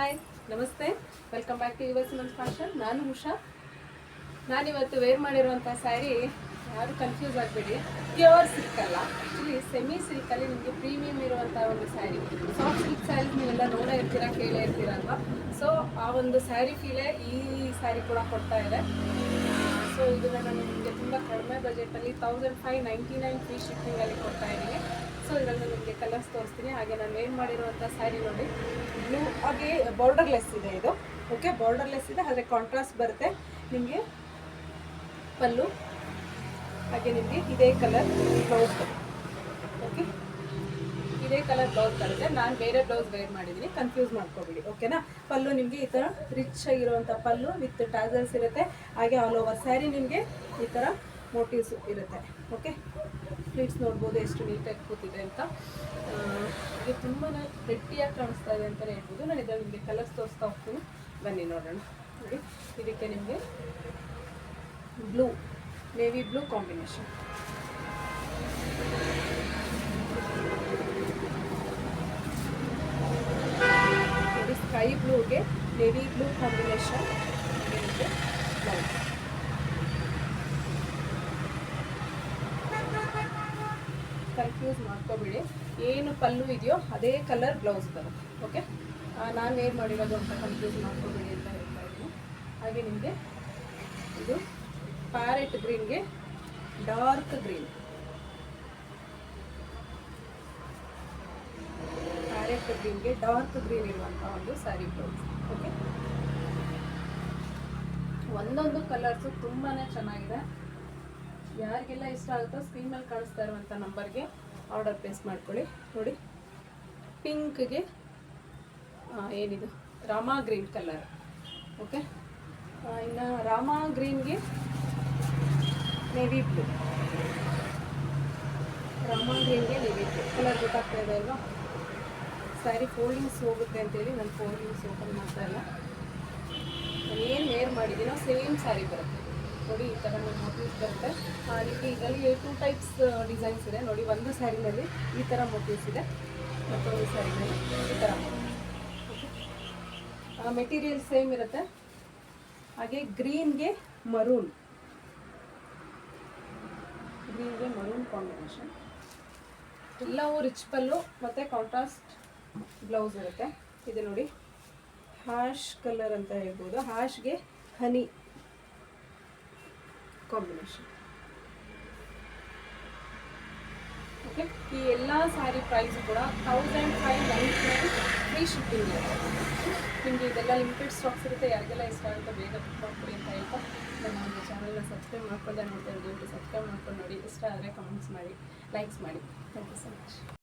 Hi, ನಮಸ್ತೆ. Welcome back to ನಾನು fashion. ನಾನು ಉಷಾ. ನಾನಿವತ್ತು ವೇರ್ ಮಾಡಿರುವಂಥ ಸ್ಯಾರಿ ಯಾರು ಕನ್ಫ್ಯೂಸ್ ಆಗಬೇಡಿ. ಪ್ಯೂರ್ ಸಿಲ್ಕ್ ಅಲ್ಲ. ಆ್ಯಕ್ಚುಲಿ ಸೆಮಿ ಸಿಲ್ಕಲ್ಲಿ ನಿಮಗೆ ಪ್ರೀಮಿಯಂ ಇರುವಂಥ ಒಂದು ಸ್ಯಾರಿ ಸಾಫ್ಟ್ ಸಿಲ್ಕ್ ಸ್ಯಾರೀಸ್ ನೀವೆಲ್ಲ ನೋಡೇ ಇರ್ತೀರಾ, ಕೇಳೇ ಇರ್ತೀರಲ್ವ ಸೊ ಆ ಒಂದು ಸ್ಯಾರಿ ಫೀಲೇ ಈ ಸ್ಯಾರಿ ಕೂಡ ಕೊಡ್ತಾ ಇದೆ. ಸೊ ಇದನ್ನ ನಾನು ನಿಮಗೆ ತುಂಬ ಕಡಿಮೆ ಬಜೆಟಲ್ಲಿ thousand five ninety nine free ಶಿಪ್ಪಿಂಗಲ್ಲಿ ಕೊಡ್ತಾ ಇದ್ದೀನಿ. ಸೊ ಇದರಲ್ಲಿ ನಿಮಗೆ ಕಲರ್ಸ್ ತೋರಿಸ್ತೀನಿ. ಹಾಗೆ ನಾನು ವೇರ್ ಮಾಡಿರುವಂಥ ಸ್ಯಾರಿ ನೋಡಿ. ಬ್ಲೂ ಹಾಗೆ ಬಾರ್ಡರ್ಲೆಸ್ ಇದೆ ಇದು. ಓಕೆ ಬಾರ್ಡರ್ಲೆಸ್ ಇದೆ. ಆದರೆ ಕಾಂಟ್ರಾಸ್ಟ್ ಬರುತ್ತೆ. ನಿಮಗೆ ಪಲ್ಲು, ಹಾಗೆ ನಿಮಗೆ ಇದೇ ಕಲರ್ ಬ್ಲೌಸ್ ಓಕೆ ಇದೇ ಕಲರ್ ಬ್ಲೌಸ್ ಬರುತ್ತೆ ನಾನು ಬೇರೆ ಬ್ಲೌಸ್ ವೇರ್ ಮಾಡಿದ್ದೀನಿ ಕನ್ಫ್ಯೂಸ್ ಮಾಡ್ಕೋಬೇಡಿ. ಓಕೆನಾ ಪಲ್ಲು ನಿಮಗೆ ಈ ಥರ ರಿಚ್ ಆಗಿರುವಂಥ ಪಲ್ಲು ವಿತ್ ಟ್ಯಾಸಲ್ಸ್ ಇರುತ್ತೆ. ಹಾಗೆ ಆಲ್ ಓವರ್ ಸ್ಯಾರಿ ನಿಮಗೆ ಈ ಥರ ಮೋಟಿವ್ಸ್ ಇರುತ್ತೆ. ಓಕೆ ಪ್ಲೀಟ್ಸ್ ನೋಡ್ಬೋದು ಎಷ್ಟು ನೀಟಾಗಿ ಕೂತಿದೆ ಅಂತ. ಇದು ತುಂಬಾ ಗಟ್ಟಿಯಾಗಿ ಕಾಣಿಸ್ತಾ ಇದೆ ಅಂತಲೇ ಹೇಳ್ಬೋದು. ನಾನು ಇದರಲ್ಲಿ ನಿಮಗೆ ಕಲರ್ಸ್ ತೋರಿಸ್ತಾ ಹೋಗ್ತೀನಿ ಬನ್ನಿ ನೋಡೋಣ. ನೋಡಿ, ಇದಕ್ಕೆ ನಿಮಗೆ blue navy blue combination sky ಬ್ಲೂಗೆ navy blue combination blouse confuse ಮಾಡ್ಕೋಬೇಡಿ. ಏನು ಪಲ್ಲು ಇದೆಯೋ ಅದೇ ಕಲರ್ ಬ್ಲೌಸ್ ಬರುತ್ತೆ. ಓಕೆ ನಾನು ಏನು ಮಾಡಿರೋದು ಅಂತ ಕನ್ಫ್ಯೂಸ್ ಮಾಡ್ಕೋಬೇಡಿ ಅಂತ ಹೇಳ್ತಾ ಇದ್ದೀನಿ. ಹಾಗೆ ನಿಮಗೆ ಇದು ಪ್ಯಾರೆಟ್ ಗ್ರೀನ್ಗೆ ಡಾರ್ಕ್ ಗ್ರೀನ್ ಪ್ಯಾರೆಟ್ ಗ್ರೀನ್ಗೆ ಡಾರ್ಕ್ ಗ್ರೀನ್ ಇರುವಂಥ ಒಂದು ಸ್ಯಾರಿ ಬ್ಲೌಸ್ ಓಕೆ ಒಂದೊಂದು ಕಲರ್ಸು ತುಂಬಾ ಚೆನ್ನಾಗಿದೆ. ಯಾರಿಗೆಲ್ಲ ಇಷ್ಟ ಆಗುತ್ತೋ ಸ್ಕ್ರೀನಲ್ಲಿ ಕಾಣಿಸ್ತಾ ಇರುವಂಥ ನಂಬರ್ಗೆ ಆರ್ಡರ್ ಪ್ಲೇಸ್ ಮಾಡ್ಕೊಳ್ಳಿ. ನೋಡಿ ಪಿಂಕ್ಗೆ ಏನಿದು? ರಾಮಾ ಗ್ರೀನ್ ಕಲರ್ ಓಕೆ ಇನ್ನು ರಾಮಾ ಗ್ರೀನ್ಗೆ ನೇವಿ ಬ್ಲೂ ರಾಮಾ ಗ್ರೀನ್ಗೆ ನೇವಿ ಬ್ಲೂ ಕಲರ್ ಗೊತ್ತಾಗ್ತಾ ಇದೆ ಅಲ್ವಾ? ಸ್ಯಾರಿ ಫೋಲ್ಡಿಂಗ್ಸ್ ಹೋಗುತ್ತೆ ಅಂತೇಳಿ ನಾನು ಫೋಲ್ಡಿಂಗ್ಸ್ ಓಪನ್ ಮಾಡ್ತಾ ಇಲ್ಲ. ನಾನು ಏನು ವೇರ್ ಮಾಡಿದ್ದೀನೋ ಸೇಮ್ ಸ್ಯಾರಿ ಬರುತ್ತೆ. ನೋಡಿ ಈ ಥರ ಮೋಟಿವ್ಸ್ ಬರುತ್ತೆ. ನಿಮಗೆ ಇದರಲ್ಲಿ ಟೂ ಟೈಪ್ಸ್ ಡಿಸೈನ್ಸ್ ಇದೆ. ನೋಡಿ ಒಂದು ಸ್ಯಾರಿನಲ್ಲಿ ಈ ಥರ ಮೋಟಿವ್ಸ್ ಇದೆ. ಮತ್ತೊಂದು ಸ್ಯಾರಿನಲ್ಲಿ ಈ ಥರ ಮೆಟೀರಿಯಲ್ ಸೇಮ್ ಇರುತ್ತೆ. ಹಾಗೆ ಗ್ರೀನ್ಗೆ ಮರೂನ್ ಗ್ರೀನ್ಗೆ ಮರೂನ್ ಕಾಂಬಿನೇಷನ್ ಎಲ್ಲವೂ ರಿಚ್ ಪಲ್ಲು ಮತ್ತು ಕಾಂಟ್ರಾಸ್ಟ್ ಬ್ಲೌಸ್ ಇರುತ್ತೆ. ಇದು ನೋಡಿ ಹ್ಯಾಶ್ ಕಲರ್ ಅಂತ ಹೇಳ್ಬೋದು. ಹ್ಯಾಶ್ಗೆ ಹನಿ ಕಾಂಬಿನೇಷನ್ ಓಕೆ ಈ ಎಲ್ಲ ಸ್ಯಾರಿ ಪ್ರೈಸ್ ಕೂಡ thousand five ninety nine free shipping ನಿಮಗೆ ಇದೆಲ್ಲ ಲಿಮಿಟೆಡ್ ಸ್ಟಾಕ್ಸ್ ಇರುತ್ತೆ, ಯಾರಿಗೆಲ್ಲ ಇಷ್ಟ ಆಗುತ್ತೆ ಬೇಗ ಬುಕ್ ಅಂತ ಹೇಳ್ತಾ ನಮ್ಮ ಚಾನಲ್ನ ಸಬ್ಸ್ಕ್ರೈಬ್ ಮಾಡ್ಕೊಂಡೆ ನೋಡ್ತಾ ಇದ್ದೀವಿ ಸಬ್ಸ್ಕ್ರೈಬ್ ಮಾಡ್ಕೊಂಡು ನೋಡಿ. ಇಷ್ಟ ಆದರೆ ಕಮೆಂಟ್ಸ್ ಮಾಡಿ ಲೈಕ್ಸ್ ಮಾಡಿ. Thank you so much